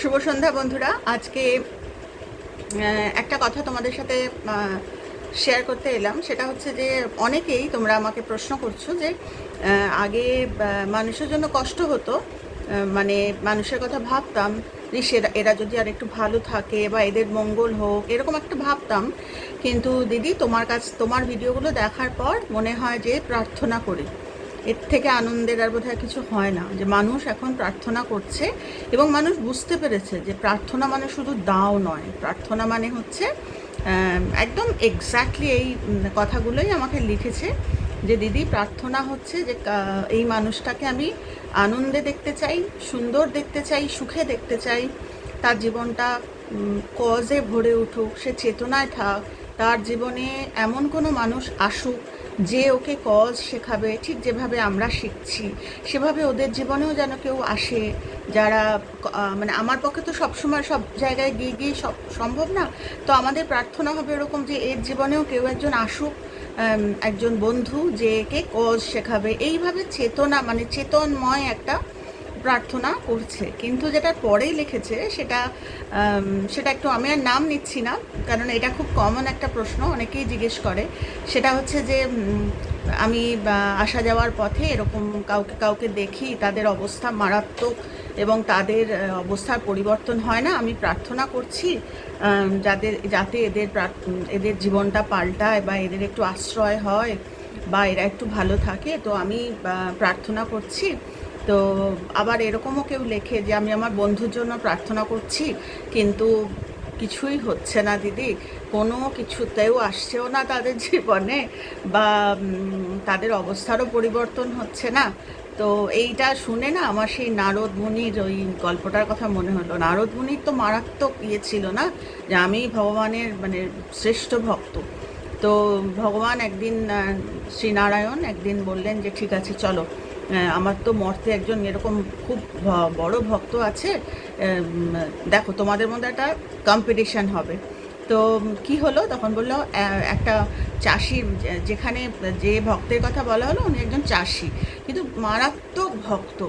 শুভ সন্ধ্যা বন্ধুরা। আজকে একটা কথা তোমাদের সাথে শেয়ার করতে এলাম। সেটা হচ্ছে যে, অনেকেই তোমরা আমাকে প্রশ্ন করছ যে আগে মানুষের জন্য কষ্ট হতো মানে মানুষের কথা ভাবতাম সেরা এরা যদি আর একটু ভালো থাকে বা এদের মঙ্গল হোক, এরকম একটা ভাবতাম। কিন্তু দিদি, তোমার কাছ, তোমার ভিডিওগুলো দেখার পর মনে হয় যে, প্রার্থনা করি। এর থেকে আনন্দের আর বোধহয় কিছু হয় না। যে মানুষ এখন প্রার্থনা করছে এবং মানুষ বুঝতে পেরেছে যে প্রার্থনা মানে শুধু দাও নয়। প্রার্থনা মানে হচ্ছে একদম এক্স্যাক্টলি এই কথাগুলোই আমাকে লিখেছে যে, দিদি, প্রার্থনা হচ্ছে যে এই মানুষটাকে আমি আনন্দে দেখতে চাই, সুন্দর দেখতে চাই, সুখে দেখতে চাই। তার জীবনটা কজে ভরে উঠুক, সে চেতনায় থাক তার জীবনে এমন কোনো মানুষ আসুক যে ওকে কজ শেখাবে, ঠিক যেভাবে আমরা শিখছি। সেভাবে ওদের জীবনেও যেন কেউ আসে, যারা মানে আমার পক্ষে তো সবসময় সব জায়গায় গিয়ে গিয়ে সব সম্ভব না। তো আমাদের প্রার্থনা হবে এরকম যে এর জীবনেও কেউ একজন আসুক একজন বন্ধু যে একে কজ শেখাবে। এইভাবে চেতনা মানে চেতনময় একটা প্রার্থনা করছে। কিন্তু যেটা পরেই লিখেছে সেটা সেটা একটু আমি আর নাম নিচ্ছি না, কারণ এটা খুব কমন একটা প্রশ্ন, অনেকেই জিজ্ঞেস করে। সেটা হচ্ছে যে আমি আসা যাওয়ার পথে এরকম কাউকে কাউকে দেখি, তাদের অবস্থা মারাত্মক এবং তাদের অবস্থার পরিবর্তন হয় না, আমি প্রার্থনা করছি যাদের যাতে এদের এদের জীবনটা পাল্টায় বা এদের একটু আশ্রয় হয় বা এরা একটু ভালো থাকে। তো আমি প্রার্থনা করছি। তো আবার এরকমও কেউ লেখে যে, আমি আমার বন্ধুর জন্য প্রার্থনা করছি, কিন্তু কিছুই হচ্ছে না দিদি। কোনো কিছুতেও আসছেও না তাদের জীবনে বা তাদের অবস্থারও পরিবর্তন হচ্ছে না। তো এইটা শুনে না আমার সেই নারদ মুনির ওই গল্পটার কথা মনে হলো। নারদ মুনির তো মারাত্মক ইয়ে ছিল না, যে আমি ভগবানের মানে শ্রেষ্ঠ ভক্ত। তো ভগবান একদিন শ্রীনারায়ণ একদিন বললেন যে, ঠিক আছে, চলো। আমার তো মর্তে একজন এরকম খুব বড় ভক্ত আছে। দেখো, তোমাদের মধ্যে একটা কম্পিটিশান হবে। তো কি হলো? তখন বলল একটা চাষি যেখানে যে ভক্তের কথা বলা হলো, উনি একজন চাষি। কিন্তু মারাত্মক ভক্ত।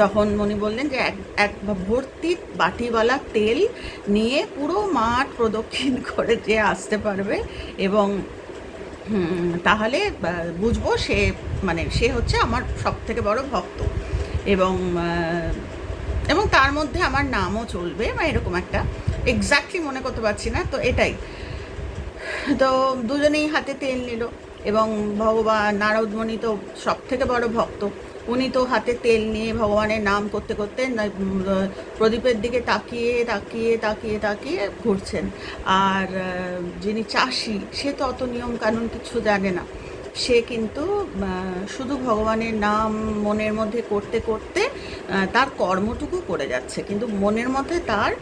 তখন উনি বললেন যে, এক এক ভর্তি বাটিওয়ালা তেল নিয়ে পুরো মাঠ প্রদক্ষিণ করে যে আসতে পারবে এবং তাহলে বুঝব সে মানে সে হচ্ছে আমার সব থেকে বড় ভক্ত। এবং এবং তার মধ্যে আমার নামও চলবে, বা এরকম একটা এক্স্যাক্টলি মনে করতে পারছি না, তো এটাই। তো দুজনেই হাতে তেল নিল, এবং ভগবান নারদমণি তো সব থেকে বড় ভক্ত। উনি তো হাতে তেল নিয়ে ভগবানের নাম করতে করতে প্রদীপের দিকে তাকিয়ে তাকিয়ে তাকিয়ে তাকিয়ে ঘুরছেন। আর যিনি চাষি, সে তো অত নিয়ম কানুন কিছু জানে না। সে কিন্তু শুধু ভগবানের নাম মনের মধ্যে করতে করতে তার কর্মটুকু করে যাচ্ছে। কিন্তু মনের মধ্যে তার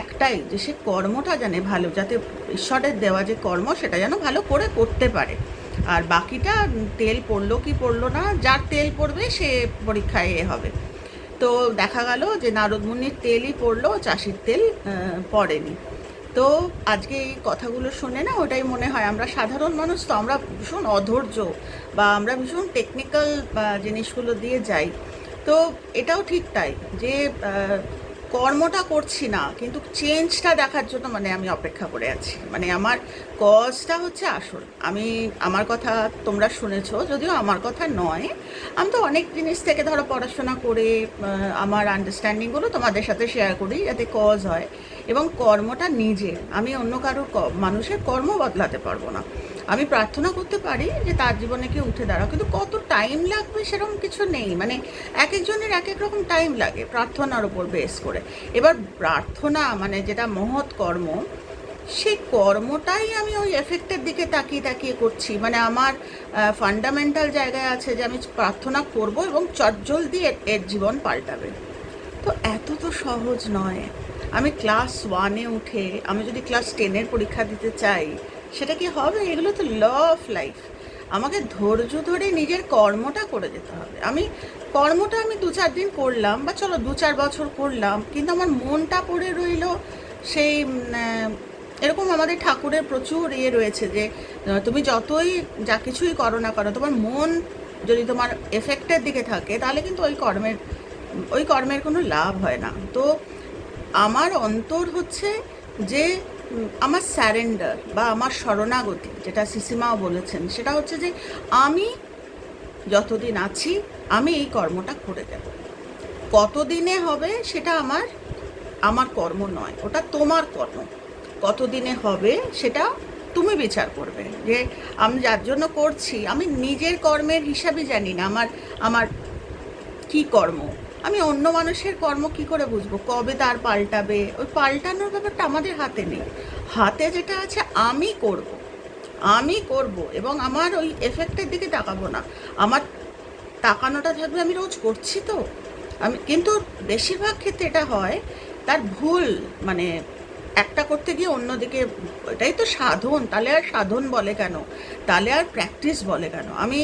একটাই যে সে কর্মটা জানে ভালো, যাতে ঈশ্বরের দেওয়া যে কর্ম, সেটা যেন ভালো করে করতে পারে। আর বাকিটা তেল পড়ল কি পড়ল না, যার তেল পড়বে সে পরীক্ষায় এ হবে। তো দেখা গেল যে নারদমুনির তেলই পড়ল, চাষির তেল পড়েনি। তো আজকে এই কথাগুলো শুনে না ওটাই মনে হয়, আমরা সাধারণ মানুষ তো আমরা ভীষণ অধৈর্য বা আমরা ভীষণ টেকনিক্যাল জিনিসগুলো দিয়ে যাই। তো এটাও ঠিক তাই যে কর্মটা করছি না, কিন্তু চেঞ্জটা দেখার জন্য মানে আমি অপেক্ষা করে আছি। মানে আমার কজটা হচ্ছে আসল। আমি, আমার কথা তোমরা শুনেছো, যদিও আমার কথা নয়। আমি তো অনেক জিনিস থেকে ধরো পড়াশোনা করে আমার আন্ডারস্ট্যান্ডিংগুলো তোমাদের সাথে শেয়ার করি, যাতে কজ হয়। এবং কর্মটা নিজে আমি অন্য কারোর ক- মানুষের কর্ম বদলাতে পারব না। আমি প্রার্থনা করতে পারি যে তার জীবনে কেউ উঠে দাঁড়াও কিন্তু কত টাইম লাগবে সেরকম কিছু নেই। মানে এক একজনের এক এক রকম টাইম লাগে প্রার্থনার উপর বেস করে। এবার প্রার্থনা মানে যেটা মহৎ কর্ম সেই কর্মটাই আমি ওই এফেক্টের দিকে তাকিয়ে তাকিয়ে করছি। মানে আমার ফান্ডামেন্টাল জায়গায় আছে যে আমি প্রার্থনা করব এবং চটজলদি এর জীবন পাল্টাবে। তো এত তো সহজ নয়। আমি ক্লাস ওয়ানে উঠে, আমি যদি ক্লাস টেনের পরীক্ষা দিতে চাই সেটা কি হবে? এগুলো তো ল অফ লাইফ আমাকে ধৈর্য ধরে নিজের কর্মটা করে যেতে হবে। আমি কর্মটা আমি দু চার দিন করলাম বা চলো দু চার বছর করলাম, কিন্তু আমার মনটা পড়ে রইল সেই এরকম আমাদের ঠাকুরের প্রচুর ইয়ে রয়েছে যে তুমি যতই যা কিছুই করো না করো, তোমার মন যদি তোমার এফেক্টের দিকে থাকে, তাহলে কিন্তু ওই কর্মের ওই কর্মের কোনো লাভ হয় না। তো আমার অন্তর হচ্ছে যে আমার স্যারেন্ডার বা আমার শরণাগতি, যেটা সিসিমাও বলেছেন, সেটা হচ্ছে যে আমি যতদিন আছি, আমি এই কর্মটা করে যাব। কতদিনে হবে সেটা আমার আমার কর্ম নয়, ওটা তোমার কর্ম। কতদিনে হবে সেটা তুমি বিচার করবে, যে আমি যার জন্য করছি, আমি নিজের কর্মের হিসাবে জানি না, আমার আমার কি কর্ম আমি অন্য মানুষের কর্ম কি করে বুঝব? কবে তার পাল্টাবে? ওই পাল্টানোর ব্যাপারটা আমাদের হাতে নেই। হাতে যেটা আছে আমি করব। আমি করব এবং আমার ওই এফেক্টের দিকে তাকাবো না। আমার তাকানোটা থাকবে আমি রোজ করছি তো। আমি, কিন্তু বেশিরভাগ ক্ষেত্রে এটা হয়, তার ভুল মানে একটা করতে গিয়ে অন্যদিকে, এটাই তো সাধন, তাহলে আর সাধন বলে কেন? তাহলে আর প্র্যাকটিস বলে কেন? আমি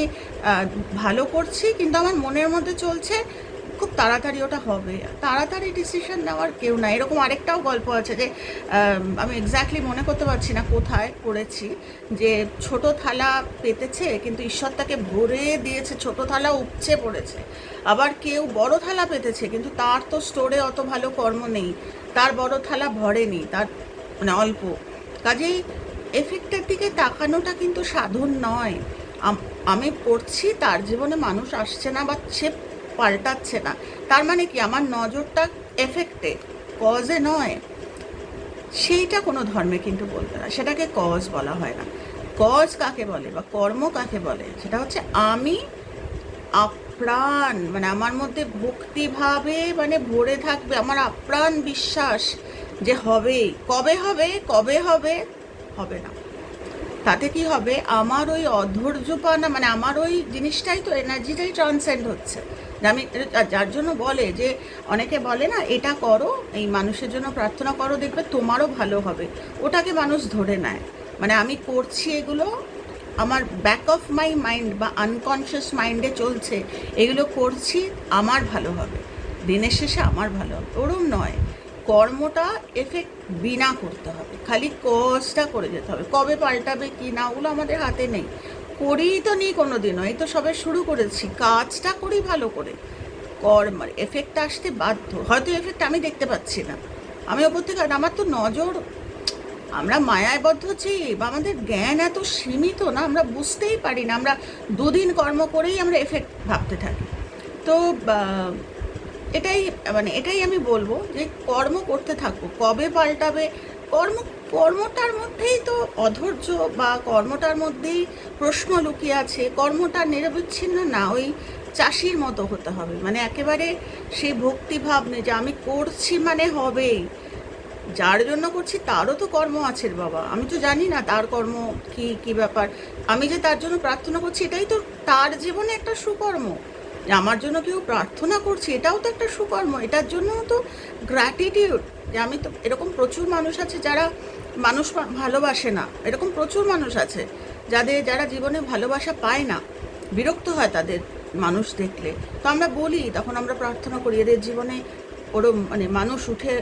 ভালো করছি, কিন্তু আমার মনের মধ্যে চলছে খুব তাড়াতাড়ি ওটা হবে। তাড়াতাড়ি ডিসিশন নেওয়ার কেউ না এরকম আরেকটাও গল্প আছে যে, আমি এক্স্যাক্টলি মনে করতে পারছি না কোথায় পড়েছি যে ছোট থালা পেতেছে কিন্তু ঈশ্বর তাকে ভরে দিয়েছে, ছোট থালা উপচে পড়েছে। আবার কেউ বড় থালা পেতেছে কিন্তু তার তো স্টোরে অত ভালো কর্ম নেই। তার বড় থালা ভরেনি, তার মানে অল্প। কাজেই এফেক্টের দিকে তাকানোটা কিন্তু সাধন নয়। আমি পড়ছি, তার জীবনে মানুষ আসছে না বা সে পাল্টাচ্ছে না। তার মানে কি আমার নজরটা এফেক্টে কজে নয়। সেইটা কোনো ধর্মে কিন্তু বলবে না। সেটাকে কজ বলা হয় না। কজ কাকে বলে বা কর্ম কাকে বলে? সেটা হচ্ছে আমি আপ্রাণ মানে আমার মধ্যে ভক্তিভাবে মানে ভরে থাকবে। আমার আপ্রাণ বিশ্বাস যে হবে কবে হবে? কবে হবে? হবে না। তাতে কি হবে? আমার ওই অধৈর্যপানা মানে আমার ওই জিনিসটাই তো এনার্জিটাই ট্রান্সেন্ড হচ্ছে। আমি, যার জন্য বলে যে অনেকে বলে না, এটা করো, এই মানুষের জন্য প্রার্থনা করো, দেখবে তোমারও ভালো হবে। ওটাকে মানুষ ধরে নেয়। মানে আমি করছি এগুলো, আমার ব্যাক অফ মাই মাইন্ড বা আনকনশিয়াস মাইন্ডে চলছে, এগুলো করছি, আমার ভালো হবে। দিনের শেষে আমার ভালো হবে। ওরম নয়। কর্মটা এফেক্ট বিনা করতে হবে। খালি কজটা করে যেতে হবে। কবে পাল্টাবে, কি না, ওগুলো আমাদের হাতে নেই। করেই তো নেই কোনো দিনও এই তো সবে শুরু করেছি। কাজটা করি ভালো করে। কর্ম এফেক্ট আসতে বাধ্য। হয়তো এফেক্ট আমি দেখতে পাচ্ছি না। আমি ওপর থেকে আমার তো নজর, আমরা মায়ায় বদ্ধ জীব আমাদের জ্ঞান এত সীমিত না, আমরা বুঝতেই পারি না। আমরা দুদিন কর্ম করেই আমরা এফেক্ট ভাবতে থাকি। তো এটাই মানে এটাই আমি বলব যে, কর্ম করতে থাকো। কবে পাল্টাবে? কর্ম কর্মটার মধ্যেই তো অধৈর্য বা কর্মটার মধ্যেই প্রশ্ন লুকিয়ে আছে, কর্মটা নিরবিচ্ছিন্ন না, ওই চাষির মতো হতে হবে। মানে একেবারে সেই ভক্তিভাব নেই যে আমি করছি মানে হবেই, যার জন্য করছি তারও তো কর্ম আছে বাবা। আমি তো জানি না তার কর্ম কি কি ব্যাপার। আমি যে তার জন্য প্রার্থনা করছি, এটাই তো তার জীবনে একটা সুকর্ম। যে আমার জন্য কেউ প্রার্থনা করছে, এটাও তো একটা সুকর্ম, এটার জন্য তো গ্র্যাটিটিউড যে আমি তো, এরকম প্রচুর মানুষ আছে যারা মানুষ ভালোবাসে না, এরকম প্রচুর মানুষ আছে যাদের, যারা জীবনে ভালোবাসা পায় না, বিরক্ত হয় তাদের মানুষ দেখলে। তো আমরা বলি, তখন আমরা প্রার্থনা করি, এদের জীবনে ওরম মানে মানুষ উঠে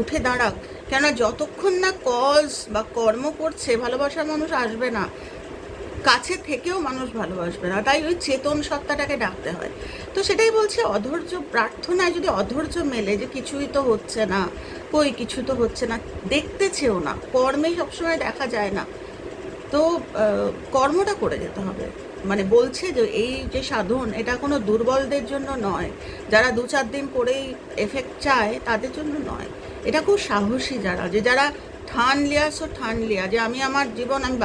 উঠে দাঁড়াক। কেননা যতক্ষণ না কজ বা কর্ম করছে, ভালোবাসার মানুষ আসবে না। কাছে থেকেও মানুষ ভালোবাসবে না। তাই ওই চেতন সত্তাটাকে ডাকতে হয়। তো সেটাই বলছে অধৈর্য প্রার্থনায় যদি অধৈর্য মেলে যে কিছুই তো হচ্ছে না, কই কিছু তো হচ্ছে না দেখতেছেও না। কর্মে সবসময় দেখা যায় না। তো কর্মটা করে যেতে হবে। মানে বলছে যে এই যে সাধন, এটা কোনো দুর্বলদের জন্য নয়। যারা দু চার দিন করেই এফেক্ট চায়, তাদের জন্য নয়। এটা খুব সাহসী যারা, যে যারা ঠান লিয়া সো ঠান লিয়া, যে আমি আমার জীবন, আমি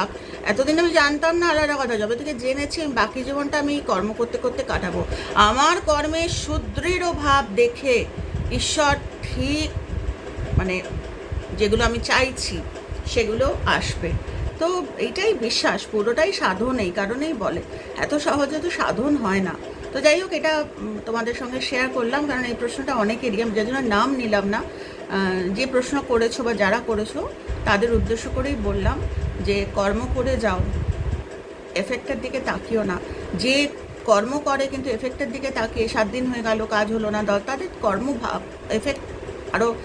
এতদিন আমি জানতাম না আলাদা কথা, যবে থেকে জেনেছি আমি বাকি জীবনটা আমি কর্ম করতে করতে কাটাবো। আমার কর্মের সুদৃঢ় ভাব দেখে ঈশ্বর ঠিক মানে যেগুলো আমি চাইছি, সেগুলো আসবে। তো এইটাই বিশ্বাস, পুরোটাই সাধন এই কারণেই বলে। এত সহজে তো সাধন হয় না। তো যাই হোক, এটা তোমাদের সঙ্গে শেয়ার করলাম, কারণ এই প্রশ্নটা অনেকেরই, আমি যার জন্য নাম নিলাম না যে প্রশ্ন করেছ বা যারা করেছ, তাদের উদ্দেশ্য করেই বললাম। যে কর্ম করে যাও এফেক্টের দিকে তাকিও না। যে কর্ম করে কিন্তু এফেক্টের দিকে তাকিয়ে সাত দিন হয়ে গেল, কাজ হলো না দ- তাদের কর্মভাব এফেক্ট আরও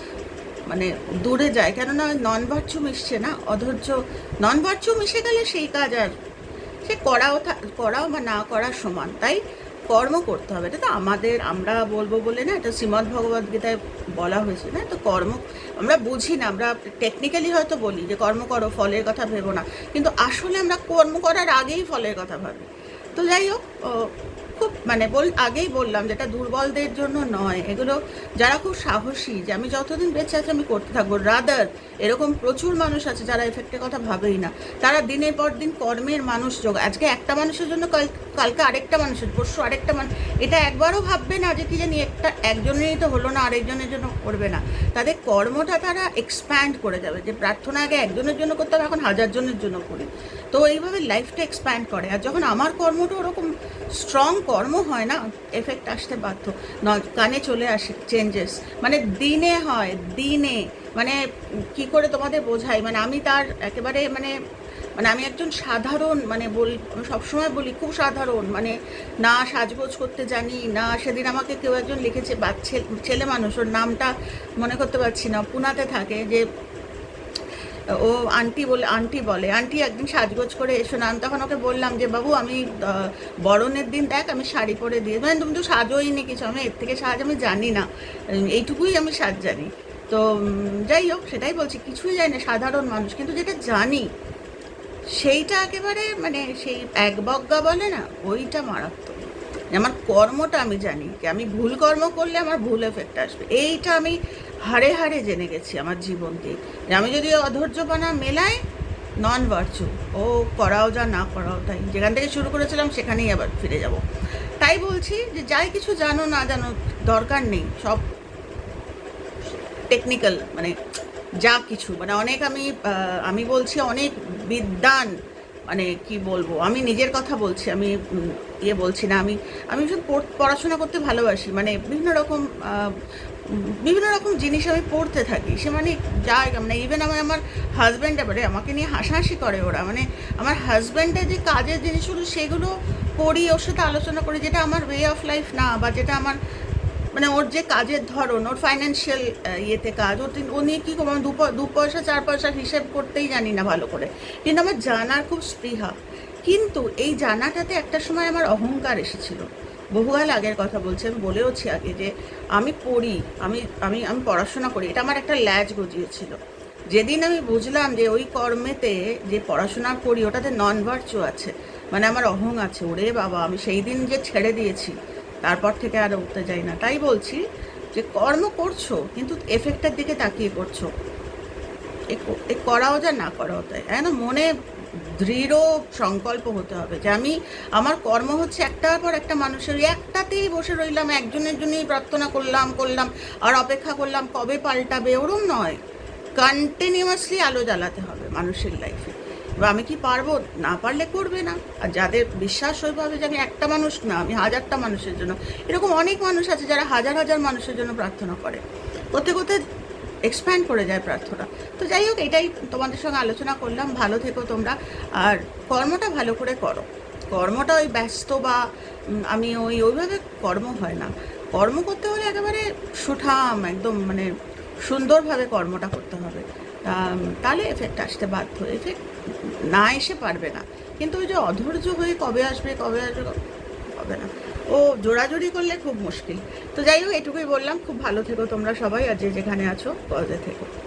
মানে দূরে যায়। কেননা নন ভার্চু মিশছে না, অধৈর্য নন ভার্চু মিশে গেলে সেই কাজ আর সে করাও করাও বা না করা সমান। তাই কর্ম করতে হবে। এটা তো আমাদের, আমরা বলব বলে না, এটা শ্রীমদ্ ভগবদ গীতায় বলা হয়েছে না তো কর্ম, আমরা বুঝি না, আমরা টেকনিক্যালি হয়তো বলি যে কর্ম করো, ফলের কথা ভেবো না, কিন্তু আসলে আমরা কর্ম করার আগেই ফলের কথা ভাবি। তো যাই হোক খুব মানে বল, আগেই বললাম যেটা দুর্বলদের জন্য নয়। এগুলো যারা খুব সাহসী যে আমি যতদিন বেঁচে আছি আমি করতে থাকব। রাদার এরকম প্রচুর মানুষ আছে যারা এফেক্টের কথা ভাবেই না। তারা দিনের পর দিন কর্মের মানুষ যোগ, আজকে একটা মানুষের জন্য কাল, কালকে আরেকটা মানুষের, পরশু আরেকটা মানুষ এটা একবারও ভাববে না যে কি জানি একটা, একজনেরই তো হলো না, আরেকজনের জন্য করবে না। তাদের কর্মটা তারা এক্সপ্যান্ড করে যাবে। যে প্রার্থনা আগে একজনের জন্য করতে হবে, এখন হাজার জনের জন্য করি। তো এইভাবে লাইফটা এক্সপ্যান্ড করে। আর যখন আমার কর্মটা ওরকম স্ট্রং কর্ম হয় না এফেক্ট আসতে বাধ্য। ন কানে চলে আসে চেঞ্জেস মানে দিনে হয়, দিনে। মানে কি করে তোমাদের বোঝাই? মানে আমি তার একেবারে মানে মানে আমি একজন সাধারণ মানে বল, সবসময় বলি, খুব সাধারণ। মানে না সাজগোজ করতে জানি, না সেদিন আমাকে কেউ একজন লিখেছে বাচ্চা ছেলে মানুষ, ওর নামটা মনে করতে পারছি না, পুনাতে থাকে যে ও আন্টি বলে আন্টি বলে, আন্টি একদিন সাজগোজ করে এসো না। আমি তখন ওকে বললাম যে, বাবু, আমি বরণের দিন দেখ, আমি শাড়ি পরে দিয়ে মানে তুমি তো সাজোই নি কিছু। আমি এর থেকে সাজ আমি জানি না। এইটুকুই আমি সাজ জানি তো যাই হোক, সেটাই বলছি, কিছুই জানি না, সাধারণ মানুষ। কিন্তু যেটা জানি, সেইটা একেবারে মানে সেই একবজ্ঞা বলে না, ওইটা মারাত্মক। আমার কর্মটা আমি জানি যে আমি ভুল কর্ম করলে আমার ভুল এফেক্ট আসবে। এইটা আমি হাড়ে হাড়ে জেনে গেছি আমার জীবনকে। আমি যদি অধৈর্যপনা মেলাই নন ভার্চু ও করাও যা না করাও তাই। যেখান থেকে শুরু করেছিলাম, সেখানেই আবার ফিরে যাব। তাই বলছি যে যাই কিছু জানো না জানো, দরকার নেই। সব টেকনিক্যাল মানে যা কিছু। মানে অনেক আমি আমি বলছি অনেক বিদ্যান মানে কি বলব, আমি নিজের কথা বলছি, আমি ইয়ে বলছি না। আমি আমি ভীষণ পড়াশোনা করতে ভালোবাসি। মানে বিভিন্ন রকম বিভিন্ন রকম জিনিস আমি পড়তে থাকি। সে মানে জায়গা মানে ইভেন আমার আমার হাজব্যান্ড এবারে আমাকে নিয়ে হাসাহাসি করে ওরা। মানে আমার হাজব্যান্ডের যে কাজের জিনিসগুলো সেগুলো পড়ি ওর সাথে আলোচনা করি, যেটা আমার ওয়ে অফ লাইফ না, বা যেটা আমার মানে ওর যে কাজের ধরন, ওর ফাইন্যান্সিয়াল ইয়েতে কাজ ও তিন- ও নিয়ে কী করব? আমি দু পয়সা, চার পয়সার হিসেব করতেই জানি না ভালো করে। কিন্তু আমার জানার খুব স্পৃহা। কিন্তু এই জানাটাতে একটা সময় আমার অহংকার এসেছিল। বহুকাল আগের কথা বলছি, আমি বলেওছি আগে যে আমি পড়ি, আমি আমি আমি পড়াশোনা করি। এটা আমার একটা ল্যাজ গজিয়েছিল। যেদিন আমি বুঝলাম যে ওই কর্মেতে যে পড়াশোনা করি, ওটাতে নন ভার্চু আছে মানে আমার অহং আছে, ওরে বাবা, আমি সেই দিন যে ছেড়ে দিয়েছি, তারপর থেকে আর উঠতে যাই না। তাই বলছি যে কর্ম করছ, কিন্তু এফেক্টের দিকে তাকিয়ে করছ। এ করাও যা না করাও তাই না? মনে দৃঢ় সংকল্প হতে হবে যে আমি, আমার কর্ম হচ্ছে একটার পর একটা মানুষের, একটাতেই বসে রইলাম, একজনের জন্যই প্রার্থনা করলাম করলাম, আর অপেক্ষা করলাম কবে পাল্টাবে, ওরম নয়। কন্টিনিউয়াসলি আলো জ্বালাতে হবে মানুষের লাইফে এবার আমি কি পারব? না পারলে করবে না। আর যাদের বিশ্বাস ওইভাবে যে আমি একটা মানুষ না, আমি হাজারটা মানুষের জন্য। এরকম অনেক মানুষ আছে যারা হাজার হাজার মানুষের জন্য প্রার্থনা করে। করতে করতে এক্সপ্যান্ড করে যায় প্রার্থনা। তো যাই হোক, এটাই তোমাদের সঙ্গে আলোচনা করলাম। ভালো থেকো তোমরা। আর কর্মটা ভালো করে করো। কর্মটা ওই ব্যস্ত বা আমি ওই ওইভাবে কর্ম হয় না। কর্ম করতে হলে একেবারে সুঠাম, একদম মানে সুন্দরভাবে কর্মটা করতে হবে। তাহলে এফেক্ট আসতে বাধ্য। এফেক্ট না এসে পারবে না। কিন্তু ওই যে অধৈর্য হয়ে কবে আসবে কবে আসবে হবে না। ও জোড়াজোড়ি করলে খুব মুশকিল। তো যাই হোক, এটুকুই বললাম। খুব ভালো থেকো তোমরা সবাই, আর যে যেখানে আছো পজে থেকো।